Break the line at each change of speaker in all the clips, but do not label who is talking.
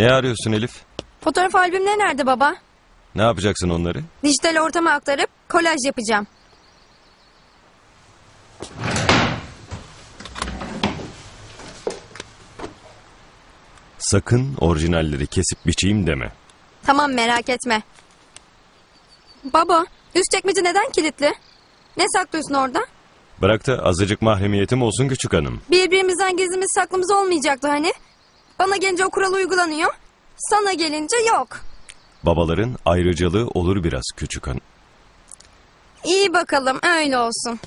Ne arıyorsun Elif?
Fotoğraf albümleri nerede baba?
Ne yapacaksın onları?
Dijital ortama aktarıp kolaj yapacağım.
Sakın orijinalleri kesip biçeyim deme.
Tamam merak etme. Baba, üst çekmece neden kilitli? Ne saklıyorsun orada?
Bırak da azıcık mahremiyetim olsun küçük hanım.
Birbirimizden gizlimiz saklımız olmayacaktı hani? Bana gelince o kural uygulanıyor. Sana gelince yok.
Babaların ayrıcalığı olur biraz küçük hanım.
İyi bakalım öyle olsun.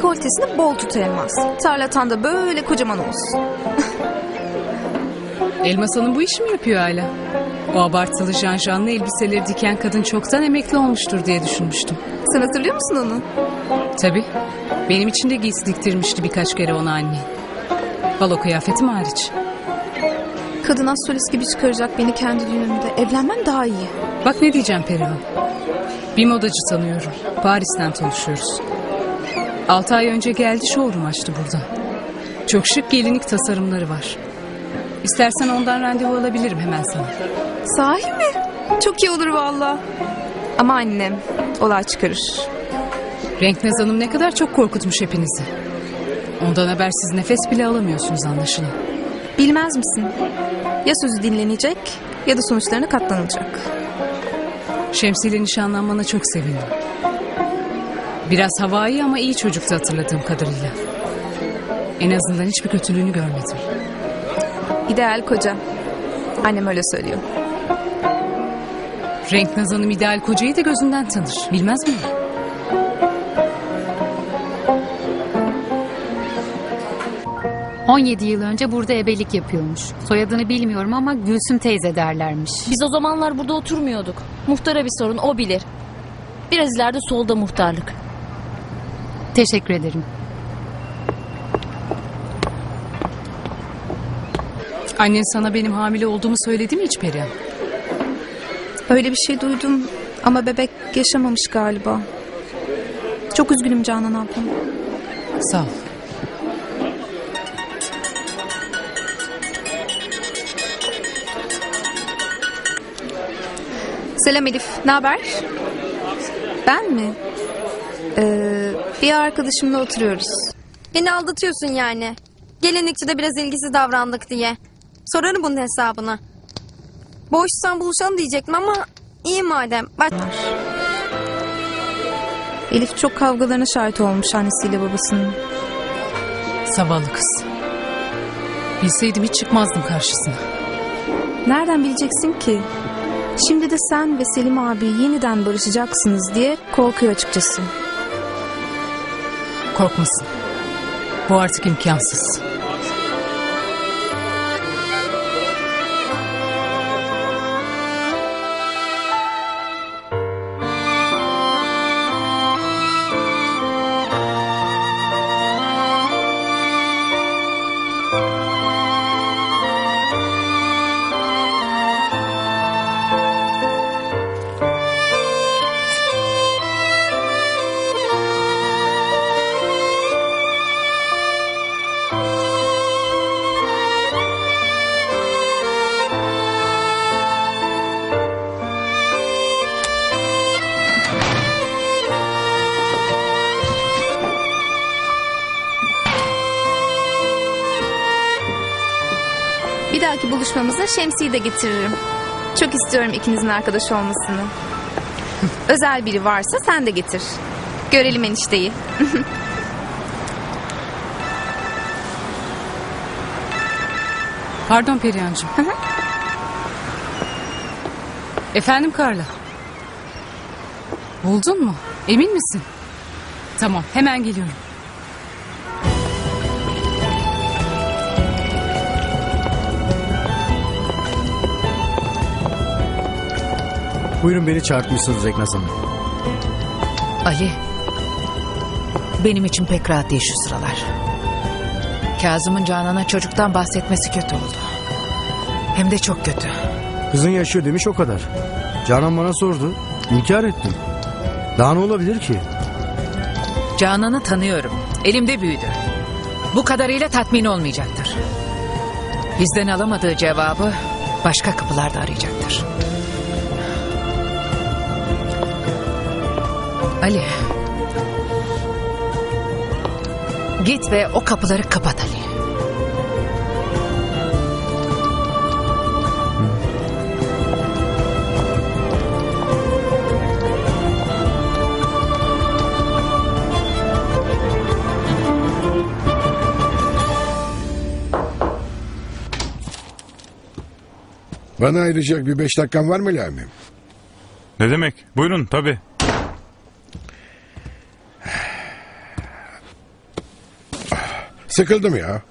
Dekoltesini bol tut elmas. Tarlatan da böyle kocaman olsun.
Elmas Hanım bu işi mi yapıyor hala? O abartılı janjanlı elbiseleri diken kadın çoktan emekli olmuştur diye düşünmüştüm.
Sen hatırlıyor musun onu?
Tabii. Benim için de giysi diktirmişti birkaç kere ona anne. Balo kıyafetim hariç.
Kadın az solist gibi çıkaracak beni kendi düğünümde. Evlenmem daha iyi.
Bak ne diyeceğim Perihan. Bir modacı tanıyorum. Paris'ten tanışıyoruz. Altı ay önce geldi showroom açtı burada. Çok şık gelinlik tasarımları var. İstersen ondan randevu alabilirim hemen sana.
Sahi mi? Çok iyi olur valla. Ama annem olay çıkarır.
Renknaz Hanım ne kadar çok korkutmuş hepinizi. Ondan habersiz nefes bile alamıyorsunuz anlaşılan.
Bilmez misin? Ya sözü dinlenecek ya da sonuçlarına katlanılacak.
Şemsiyle nişanlanmana çok sevindim. Biraz havai ama iyi çocuktu hatırladığım kadarıyla. En azından hiçbir kötülüğünü görmedim.
İdeal koca. Annem öyle söylüyor.
Renknaz Hanım ideal kocayı da gözünden tanır. Bilmez mi?
17 yıl önce burada ebelik yapıyormuş. Soyadını bilmiyorum ama Gülsüm teyze derlermiş.
Biz o zamanlar burada oturmuyorduk. Muhtara bir sorun o bilir. Biraz ileride solda muhtarlık.
Teşekkür ederim.
Annen sana benim hamile olduğumu söyledi mi hiç Perihan?
Öyle bir şey duydum ama bebek yaşamamış galiba. Çok üzgünüm Canan ablam.
Sağ ol.
Selam Elif, ne haber? Ben mi? Bir arkadaşımla oturuyoruz.
Beni aldatıyorsun yani. Gelinlikçide biraz ilgisiz davrandık diye. Sorarım bunun hesabını. Boşsan buluşalım diyecektim ama iyi madem. Bak
Elif çok kavgalarına şahit olmuş annesiyle babasının.
Zavallı kız. Bilseydim hiç çıkmazdım karşısına.
Nereden bileceksin ki? Şimdi de sen ve Selim abi yeniden barışacaksınız diye korkuyor açıkçası.
Korkmasın. Bu artık imkansız.
Dahaki buluşmamıza Şemsi'yi de getiririm. Çok istiyorum ikinizin arkadaş olmasını. Özel biri varsa sen de getir. Görelim enişteyi.
Pardon Perihan'cığım. Efendim Karla. Buldun mu? Emin misin? Tamam hemen geliyorum.
Buyurun beni çağırtmışsınız Eknaz Hanım.
Ali. Benim için pek rahat değil şu sıralar. Kazım'ın Canan'a çocuktan bahsetmesi kötü oldu. Hem de çok kötü.
Kızın yaşıyor demiş o kadar. Canan bana sordu. İnkar ettim. Daha ne olabilir ki?
Canan'ı tanıyorum. Elimde büyüdü. Bu kadarıyla tatmin olmayacaktır. Bizden alamadığı cevabı başka kapılarda arayacaktır. Ali. Git ve o kapıları kapat Ali.
Bana ayıracak bir beş dakikan var mı Lami?
Ne demek? Buyurun tabii.
Sıkıldım ya.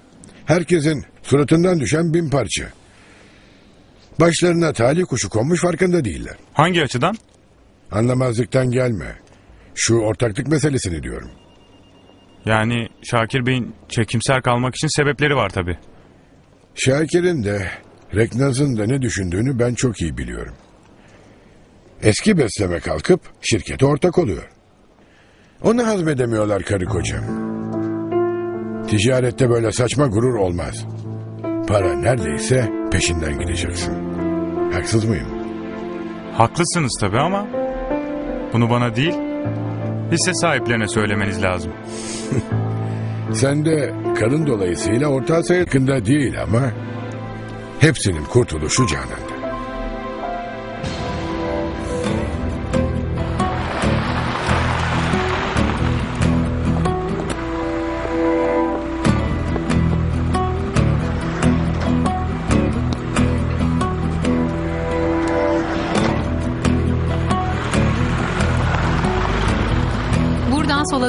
Herkesin suratından düşen bin parça. Başlarına talih kuşu konmuş farkında değiller.
Hangi açıdan?
Anlamazlıktan gelme. Şu ortaklık meselesini diyorum.
Yani Şakir Bey'in çekimser kalmak için sebepleri var tabii.
Şakir'in de Reknaz'ın da ne düşündüğünü ben çok iyi biliyorum. Eski besleme kalkıp şirkete ortak oluyor. Onu hazmedemiyorlar karı koca. Ticarette böyle saçma gurur olmaz. Para neredeyse peşinden gideceksin. Haksız mıyım?
Haklısınız tabii ama bunu bana değil hisse sahiplerine söylemeniz lazım.
Sen de karın dolayısıyla ortağı yakında değil ama hepsinin kurtuluşu Canan'da.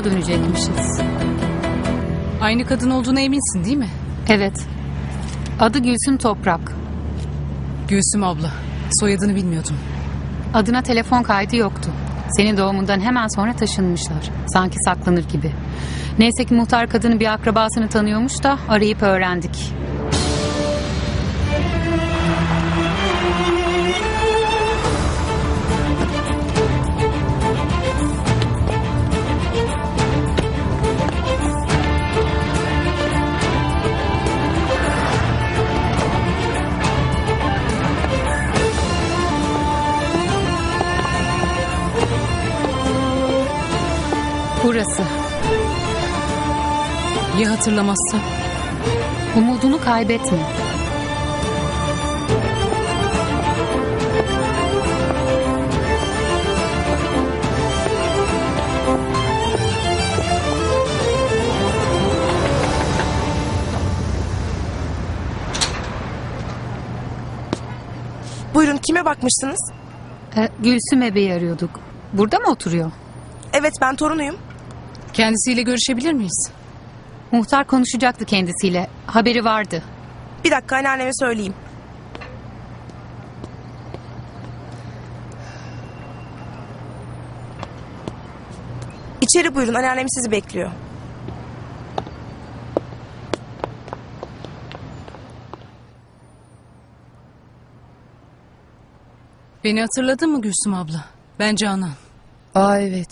Sola dönecekmişiz.
Aynı kadın olduğuna eminsin değil mi?
Evet. Adı Gülsüm Toprak.
Gülsüm abla. Soyadını bilmiyordum.
Adına telefon kaydı yoktu. Senin doğumundan hemen sonra taşınmışlar. Sanki saklanır gibi. Neyse ki muhtar kadının bir akrabasını tanıyormuş da arayıp öğrendik. Burası.
Ya hatırlamazsa?
Umudunu kaybetme.
Buyurun kime bakmıştınız?
Ee, Gülsüm Ebe'yi arıyorduk. Burada mı oturuyor?
Evet ben torunuyum.
Kendisiyle görüşebilir miyiz?
Muhtar konuşacaktı kendisiyle. Haberi vardı.
Bir dakika anneanneme söyleyeyim. İçeri buyurun anneannem sizi bekliyor.
Beni hatırladın mı Gülsüm abla? Ben Canan.
Aa evet.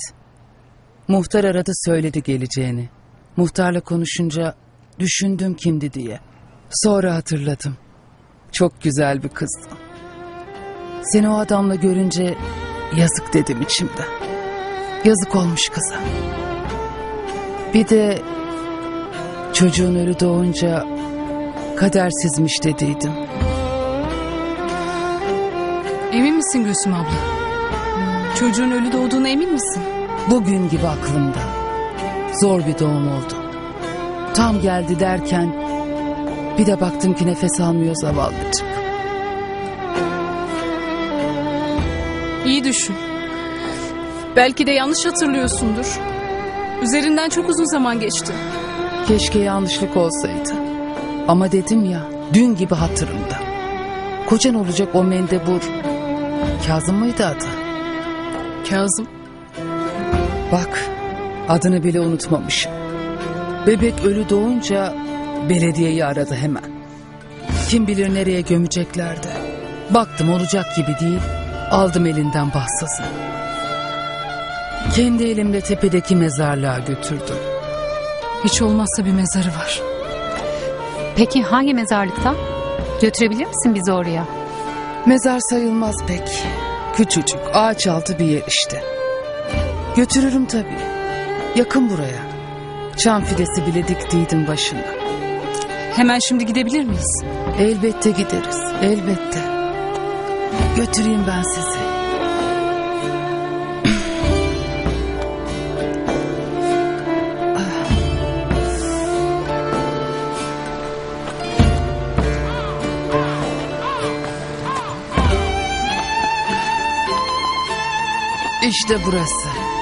Muhtar aradı söyledi geleceğini. Muhtarla konuşunca düşündüm kimdi diye. Sonra hatırladım. Çok güzel bir kızdı. Seni o adamla görünce yazık dedim içimde. Yazık olmuş kıza. Bir de çocuğun ölü doğunca kadersizmiş dediydim.
Emin misin Gülsüm abla? Çocuğun ölü doğduğuna emin misin?
Bugün gibi aklımda. Zor bir doğum oldu. Tam geldi derken bir de baktım ki nefes almıyor zavallıcık.
İyi düşün. Belki de yanlış hatırlıyorsundur. Üzerinden çok uzun zaman geçti.
Keşke yanlışlık olsaydı. Ama dedim ya dün gibi hatırımda. Kocan olacak o mendebur. Kazım mıydı adı?
Kazım.
Bak adını bile unutmamışım. Bebek ölü doğunca belediyeyi aradı hemen. Kim bilir nereye gömeceklerdi. Baktım olacak gibi değil. Aldım elinden bahsızı. Kendi elimle tepedeki mezarlığa götürdüm.
Hiç olmazsa bir mezarı var.
Peki hangi mezarlıkta? Götürebilir misin bizi oraya?
Mezar sayılmaz pek. Küçücük ağaç altı bir yer işte. Götürürüm tabii. Yakın buraya. Çam fidesi bile diktiydim başına.
Hemen şimdi gidebilir miyiz?
Elbette gideriz. Elbette. Götüreyim ben sizi. İşte burası.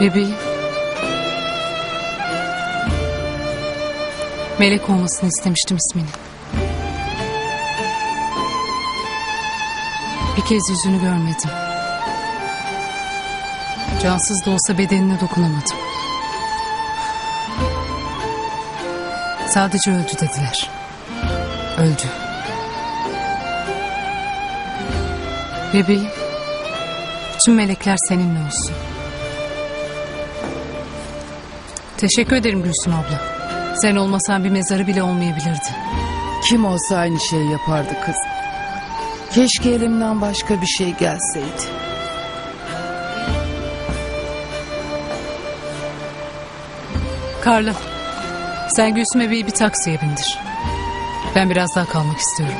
Bebeğim. Melek olmasını istemiştim ismini. Bir kez yüzünü görmedim. Cansız da olsa bedenine dokunamadım. Sadece öldü dediler. Öldü. Bebeğim. Tüm melekler seninle olsun. Teşekkür ederim Gülsün abla. Sen olmasan bir mezarı bile olmayabilirdi.
Kim olsa aynı şeyi yapardı kız. Keşke elimden başka bir şey gelseydi.
Karla, sen Gülsüm bebeği bir taksiye bindir. Ben biraz daha kalmak istiyorum.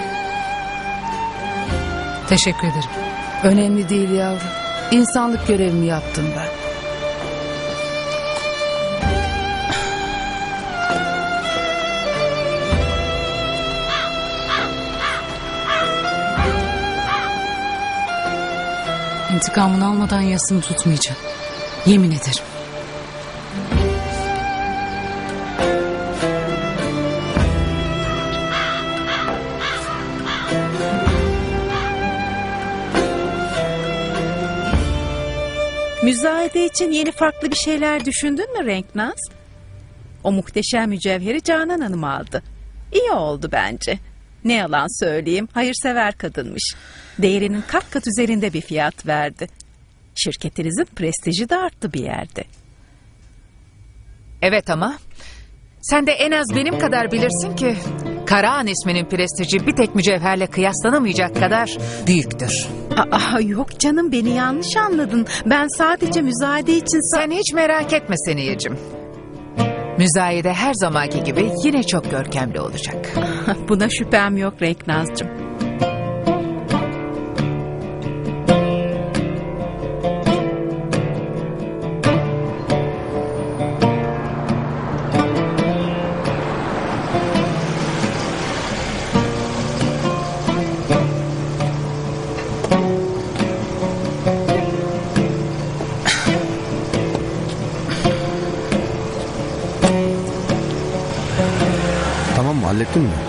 Teşekkür ederim.
Önemli değil yavrum. İnsanlık görevimi yaptım ben.
İntikamını almadan yasını tutmayacağım. Yemin ederim.
Müzayede için yeni farklı bir şeyler düşündün mü Renknaz? O muhteşem mücevheri Canan Hanım aldı. İyi oldu bence. Ne yalan söyleyeyim, hayırsever kadınmış. Değerinin kat kat üzerinde bir fiyat verdi. Şirketinizin prestiji de arttı bir yerde.
Evet ama sen de en az benim kadar bilirsin ki Karahan isminin prestiji bir tek mücevherle kıyaslanamayacak kadar büyüktür.
Aa, yok canım beni yanlış anladın. Ben sadece müzayede için...
Sen hiç merak etme Seniyeciğim. Müzayede her zamanki gibi yine çok görkemli olacak.
Buna şüphem yok Renknaz'cığım.
Tamam mı hallettin mi?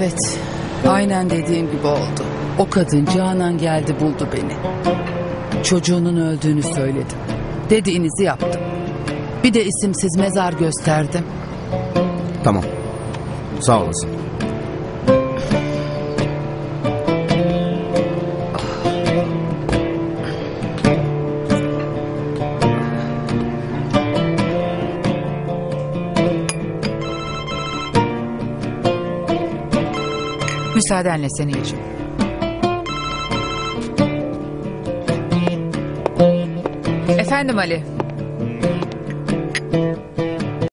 Evet. Aynen dediğim gibi oldu. O kadın Canan geldi buldu beni. Çocuğunun öldüğünü söyledim. Dediğinizi yaptım. Bir de isimsiz mezar gösterdim.
Tamam. Sağ olasın.
Müsaadenle Seniyeciğim. Efendim Ali.